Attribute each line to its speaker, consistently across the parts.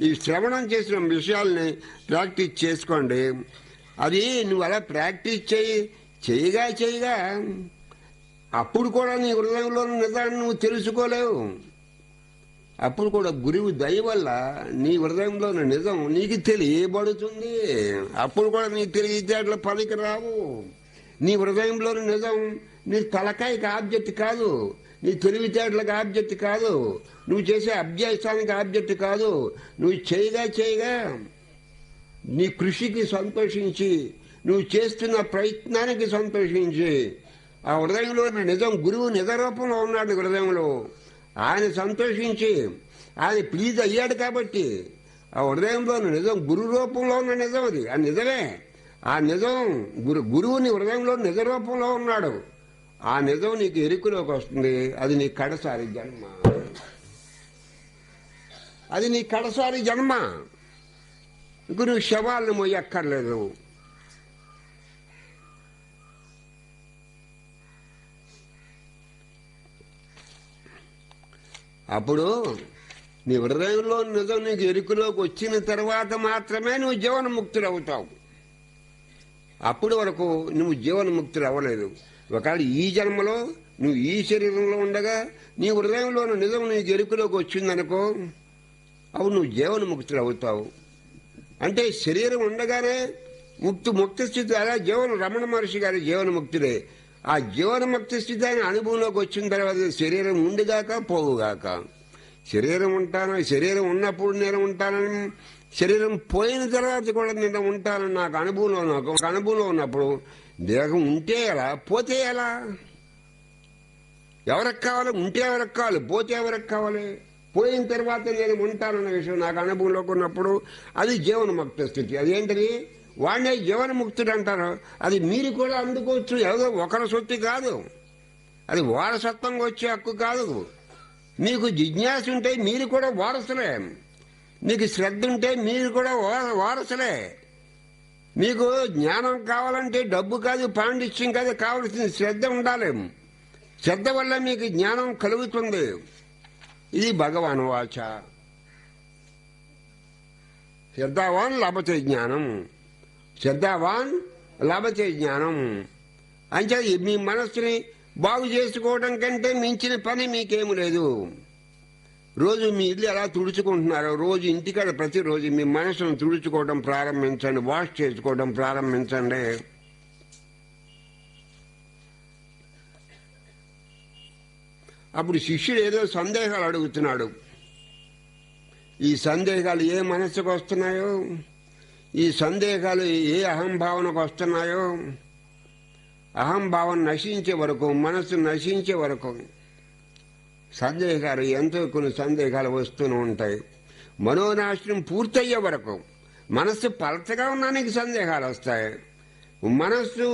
Speaker 1: ఈ శ్రవణం చేసిన విషయాల్ని ప్రాక్టీస్ చేసుకోండి. అది నువ్వు అలా ప్రాక్టీస్ చేయి చేయగా చేయగా. అప్పుడు కూడా నీ హృదయంలో నిజాన్ని నువ్వు తెలుసుకోలేవు. అప్పుడు కూడా గురువు దయ వల్ల నీ హృదయంలో నిజం నీకు తెలియబడుతుంది. అప్పుడు కూడా నీ తెలివితేటలు పనికి రావు. నీ హృదయంలోని నిజం నీ తలకాయకి ఆబ్జెక్ట్ కాదు. నీ తెలివితేటలకు ఆబ్జెక్ట్ కాదు. నువ్వు చేసే అభ్యాసానికి ఆబ్జెక్ట్ కాదు. నువ్వు చేయగా చేయగా నీ కృషికి సంతోషించి నువ్వు చేస్తున్న ప్రయత్నానికి సంతోషించి ఆ హృదయంలో నిజం గురువు నిజ రూపంలో ఉన్నాడు హృదయంలో. ఆయన సంతోషించి ఆయన ప్లీజ్ అయ్యాడు కాబట్టి ఆ హృదయంలో నిజం గురు రూపంలో ఉన్న నిజం అది. ఆ నిజమే. ఆ నిజం గురు గురువుని హృదయంలో నిజ రూపంలో ఉన్నాడు. ఆ నిజం నీకు ఎరుకులోకి వస్తుంది. అది నీ కడసారి జన్మ. అది నీ కడసారి జన్మ. గురువు శవాలను మొయ్యక్కర్లేదు. అప్పుడు నీ హృదయంలో నిజం నీకు ఎరుకులోకి వచ్చిన తర్వాత మాత్రమే నువ్వు జీవనముక్తుడు అవుతావు అప్పుడు వరకు నువ్వు జీవనముక్తుడు అవ్వలేదు ఒకవేళ ఈ జన్మలో నువ్వు ఈ శరీరంలో ఉండగా నీ హృదయంలోని నిజం నీ గెలుపులోకి వచ్చిందనుకో అప్పుడు నువ్వు జీవనముక్తుడు అవుతావు. అంటే శరీరం ఉండగానే ముక్తి ముక్తి స్థితి అలా జీవన రమణ మహర్షి గారి జీవనముక్తుడే ఆ జీవనముక్తి స్థితి ఆయన అనుభవంలోకి వచ్చిన తర్వాత శరీరం ఉండిగాక పోవుగాక. శరీరం ఉంటాను శరీరం ఉన్నప్పుడు నేను ఉంటానని శరీరం పోయిన తర్వాత కూడా నేను ఉంటానని నాకు అనుభవంలో నాకు ఒక అనుభవంలో ఉన్నప్పుడు దేహం ఉంటే ఎలా? పోతే ఎలా? ఎవరికి కావాలి? ఉంటే ఎవరికి కావాలి? పోతే ఎవరికి కావాలి? పోయిన తర్వాత నేను ఉంటానన్న విషయం నాకు అనుభవంలోకి ఉన్నప్పుడు అది జీవనముక్త స్థితి. అదేంటిది? వాడినే జీవనముక్తుడు అంటారు. అది మీరు కూడా అందుకోవచ్చు. ఏదో ఒకరి సొత్తు కాదు. అది వారసత్వంగా వచ్చే హక్కు కాదు. మీకు జిజ్ఞాస ఉంటే మీరు కూడా వారసులే. మీకు శ్రద్ధ ఉంటే మీరు కూడా వా- వారసులే. మీకు జ్ఞానం కావాలంటే డబ్బు కాదు పాండిత్యం కాదు కావలసిన శ్రద్ధ ఉండాలి. శ్రద్ధ వల్ల మీకు జ్ఞానం కలుగుతుంది. ఇది భగవాన్ వాచ. శ్రద్ధావాన్ లభతే జ్ఞానం. శ్రద్ధావాన్ లభతే జ్ఞానం. అంటే మీ మనస్సుని బాగు చేసుకోవడం కంటే మించిన పని మీకేమి లేదు. రోజు మీ ఇల్లు ఎలా తుడుచుకుంటున్నారో రోజు ఇంటికాడ ప్రతిరోజు మీ మనసును తుడుచుకోవడం ప్రారంభించండి వాష్ చేసుకోవడం ప్రారంభించండి. అప్పుడు శిష్యుడు ఏదో సందేహాలు అడుగుతున్నాడు. ఈ సందేహాలు ఏ మనస్సుకు వస్తున్నాయో? ఈ సందేహాలు ఏ అహంభావనకు వస్తున్నాయో? అహంభావం నశించే వరకు మనసు నశించే వరకు. సందేహాలు ఎంతో కొన్ని సందేహాలు వస్తూనే ఉంటాయి. మనోనాశనం పూర్తయ్యే వరకు మనస్సు పలచగా ఉన్నా నీకు సందేహాలు వస్తాయి. మనస్సు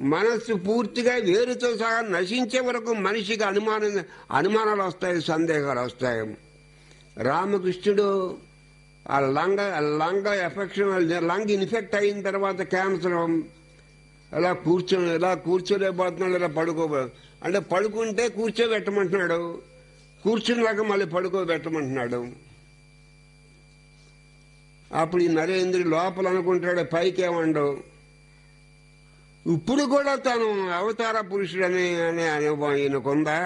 Speaker 1: మనస్సు పూర్తిగా వేరుతో సహా నశించే వరకు మనిషికి అనుమానం అనుమానాలు వస్తాయి సందేహాలు వస్తాయి. రామకృష్ణుడు ఆ లంగ లంగ ఎఫెక్షన్ లంగ్ ఇన్ఫెక్ట్ అయిన తర్వాత క్యాన్సర్ అలా కూర్చో ఇలా కూర్చోలేకపోతున్నాడు ఇలా పడుకో అంటే పడుకుంటే కూర్చోబెట్టమంటున్నాడు. కూర్చున్నాక మళ్ళీ పడుకోబెట్టమంటున్నాడు. అప్పుడు ఈ నరేంద్రుడు లోపల అనుకుంటాడు పైకేమండవు ఇప్పుడు కూడా తను అవతార పురుషుడని అనే అనుభవం ఈయనకుందా?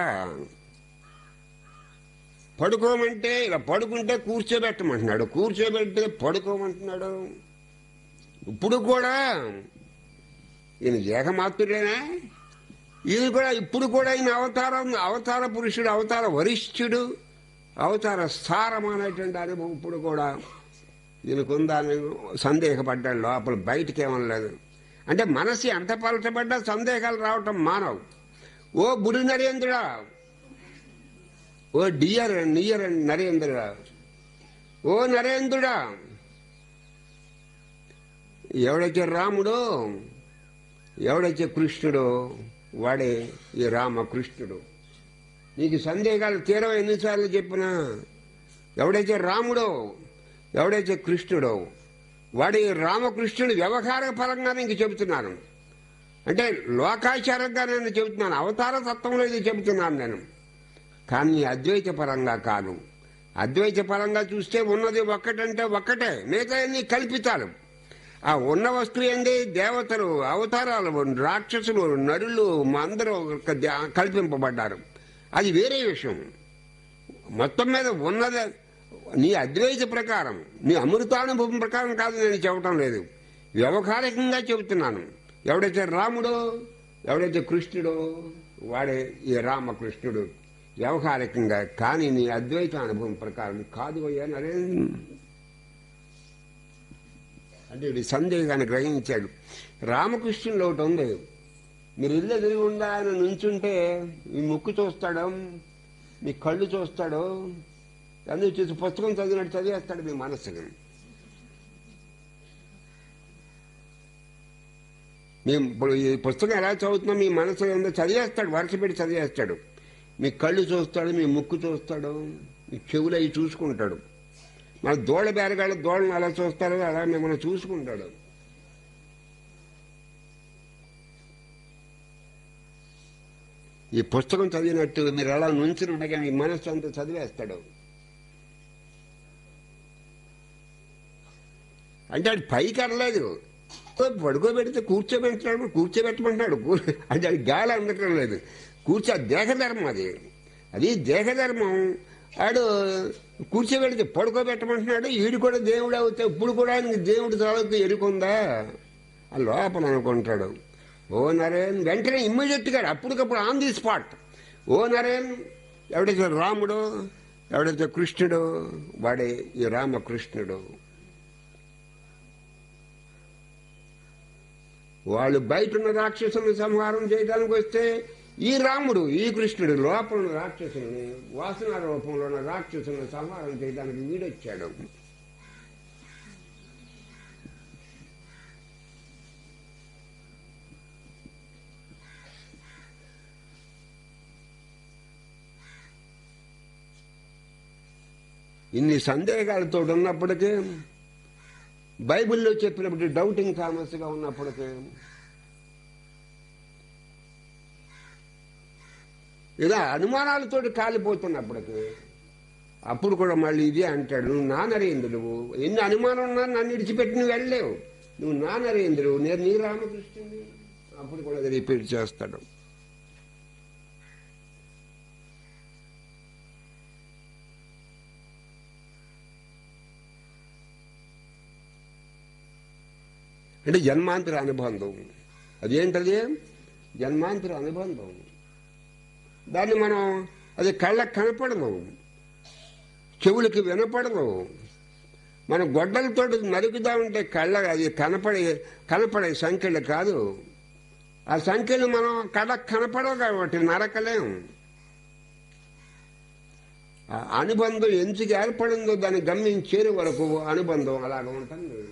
Speaker 1: పడుకోమంటే ఇలా పడుకుంటే కూర్చోబెట్టమంటున్నాడు. కూర్చోబెడితే పడుకోమంటున్నాడు. ఇప్పుడు కూడా ఈయన జగమాత్రుడేనా ఇది కూడా ఇప్పుడు కూడా ఈయన అవతారం అవతార పురుషుడు అవతార వరిష్ఠుడు అవతార స్థారం అనేటువంటి అనుభవం ఇప్పుడు కూడా ఈయనకుందని సందేహపడ్డాడు లోపల బయటికి ఏమనలేదు అంటే మనసు ఎంత పలచబడ్డా సందేహాలు రావటం మానవు. ఓ బుడి నరేంద్రుడా ఓ డియర్ నియర్ నరేంద్రుడా ఓ నరేంద్రుడా ఎవడైతే రాముడో ఎవడైతే కృష్ణుడో వాడే ఈ రామకృష్ణుడు. నీకు సందేహాలు తీరవ ఎన్నిసార్లు చెప్పినా. ఎవడైతే రాముడో ఎవడైతే కృష్ణుడో వాడి రామకృష్ణుడు వ్యవహార పరంగా నీకు చెబుతున్నాను. అంటే లోకాచారంగా నేను చెబుతున్నాను అవతార తత్వంలో ఇది చెబుతున్నాను నేను. కానీ అద్వైత పరంగా కాదు. అద్వైత పరంగా చూస్తే ఉన్నది ఒక్కటంటే ఒక్కటే మిగతా కల్పితాలు. ఆ ఉన్న వస్తువు ఏంటి దేవతలు అవతారాలు రాక్షసులు నరులు అందరూ ఒక ద- కల్పింపబడ్డారు. అది వేరే విషయం. మొత్తం మీద ఉన్నది నీ అద్వైత ప్రకారం నీ అమృతానుభవం ప్రకారం కాదు నేను చెప్పటం లేదు. వ్యవహారికంగా చెబుతున్నాను. ఎవడైతే రాముడో ఎవడైతే కృష్ణుడో వాడే ఈ రామకృష్ణుడు. వ్యవహారికంగా కానీ నీ అద్వైత అనుభవం ప్రకారం కాదు అయ్యా నరేంద్ర. అంటే వీడి సందేహాన్ని గ్రహించాడు రామకృష్ణులు ఒకటి ఉంది మీరు ఇల్లు ఎదురుగుండా ఆయన నుంచుంటే మీ ముక్కు చూస్తాడు మీ కళ్ళు చూస్తాడు అందుకు చూసి పుస్తకం చదివినట్టు చదివేస్తాడు మీ మనస్సుని. మేము ఇప్పుడు ఈ పుస్తకం ఎలా చదువుతున్నాం మీ మనసు ఏందో చదివేస్తాడు వరుస పెట్టి చదివేస్తాడు. మీ కళ్ళు చూస్తాడు మీ ముక్కు చూస్తాడు మీ చెవులు అవి చూసుకుంటాడు. మన దోళ బేరగాళ్ళ దోళను అలా చూస్తారో అలా మిమ్మల్ని చూసుకుంటాడు. ఈ పుస్తకం చదివినట్టు మీరు అలా నుంచుని ఉండగా మీ మనస్సు అంతా చదివేస్తాడు. అంటే అది పైకి అనలేదు పడుకోబెడితే కూర్చోబెట్టాడు కూర్చోబెట్టమంటున్నాడు అంటే అది గాలి అందటం లేదు. కూర్చో దేహధర్మం అది. అది దేహధర్మం. ఆడు కూర్చోబెడితే పడుకోబెట్టమంటున్నాడు ఈడు కూడా దేవుడు అవుతే ఇప్పుడు కూడా ఆయనకి దేవుడు తాలూకు ఎరుకుందా? ఆ లోపల అనుకుంటాడు. ఓ నరేన్ వెంటనే ఇమ్మీడియట్గా అప్పటికప్పుడు ఆన్ ది స్పాట్ ఓ నరేన్ ఎవడైతే రాముడు ఎవడైతే కృష్ణుడు వాడే ఈ రామకృష్ణుడు. వాళ్ళు బయట ఉన్న రాక్షసులను సంహారం చేయడానికి వస్తే ఈ రాముడు ఈ కృష్ణుడు లోపల రాక్షసుని వాసన రూపంలో ఉన్న రాక్షసుని సంహారం చేయడానికి వీడొచ్చాడు. ఇన్ని సందేహాలతో ఉన్నప్పటికీ బైబిల్లో చెప్పినప్పుడు డౌటింగ్ థామస్గా ఉన్నప్పటికీ ఇలా అనుమానాలతోటి కాలిపోతున్నప్పటికి అప్పుడు కూడా మళ్ళీ ఇదే అంటాడు నువ్వు నానరేంద్రుడు ఎన్ని అనుమానం ఉన్నా నన్ను విడిచిపెట్టి నువ్వు వెళ్ళలేవు. నువ్వు నానరేంద్రుడు నేను నీ రామకృష్ణుని. అప్పుడు కూడా అది రిపీట్ చేస్తాడు. అంటే జన్మాంతర అనుబంధం. అదేంటది? జన్మాంతర అనుబంధం. దాన్ని మనం అది కళ్ళకు కనపడదు. చెవులకి వినపడదు. మనం గొడ్డలతో నరుకుదా ఉంటే కళ్ళ అది కనపడే కనపడే సంఖ్యలు కాదు. ఆ సంఖ్యలు మనం కళ్ళకు కనపడవు కాబట్టి నరకలేం. ఆ అనుబంధం ఎందుకు ఏర్పడిందో దాన్ని గమనించేరు వరకు అనుబంధం అలాగ ఉంటుంది.